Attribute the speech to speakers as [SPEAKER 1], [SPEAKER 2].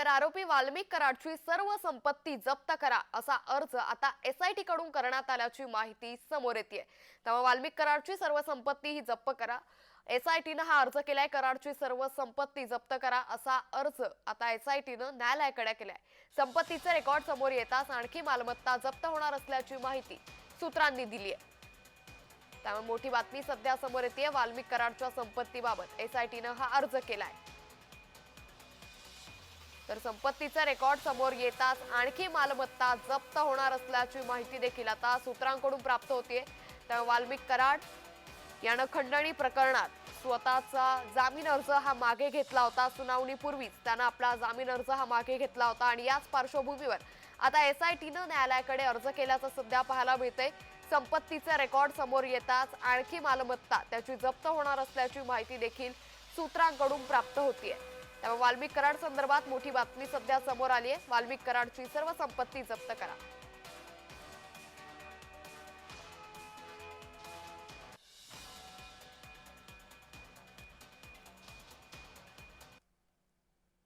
[SPEAKER 1] तर आरोपी वाल्मिक कराडची सर्व संपत्ती जप्त करा असा अर्ज आता एसआयटी कडून करण्यात आल्याची माहिती समोर येते त्यामुळे वाल्मिक कराडची सर्व संपत्ती ही जप्त करा. एसआयटीनं हा अर्ज केलाय कराडची सर्व संपत्ती जप्त करा असा अर्ज आता एसआयटीनं न्यायालयाकडे केलाय. संपत्तीचे रेकॉर्ड समोर येताच आणखी मालमत्ता जप्त होणार असल्याची माहिती सूत्रांनी दिली आहे त्यामुळे मोठी बातमी सध्या समोर येते वाल्मिक कराडच्या संपत्तीबाबत एसआयटीनं हा अर्ज केलाय. तर संपत्तीचा रेकॉर्ड समोर येताच आणखी मालमत्ता जप्त होणार असल्याची माहिती देखील आता सूत्रांकडून प्राप्त होतीये. त्यामुळे वाल्मिक कराड यानं खंडणी प्रकरणात स्वतःचा जामीन अर्ज हा मागे घेतला होता सुनावणीपूर्वीच. त्यानं आपला जामीन अर्ज हा मागे घेतला होता आणि याच पार्श्वभूमीवर आता एस आय टीनं न्यायालयाकडे अर्ज केल्याचं सध्या पाहायला मिळतंय. संपत्तीचा रेकॉर्ड समोर येताच आणखी मालमत्ता त्याची जप्त होणार असल्याची माहिती देखील सूत्रांकडून प्राप्त होतीये. त्यामुळे वाल्मिक कराड संदर्भात मोठी बातमी सध्या समोर आली आहे वाल्मिक कराडची सर्व संपत्ती जप्त करा.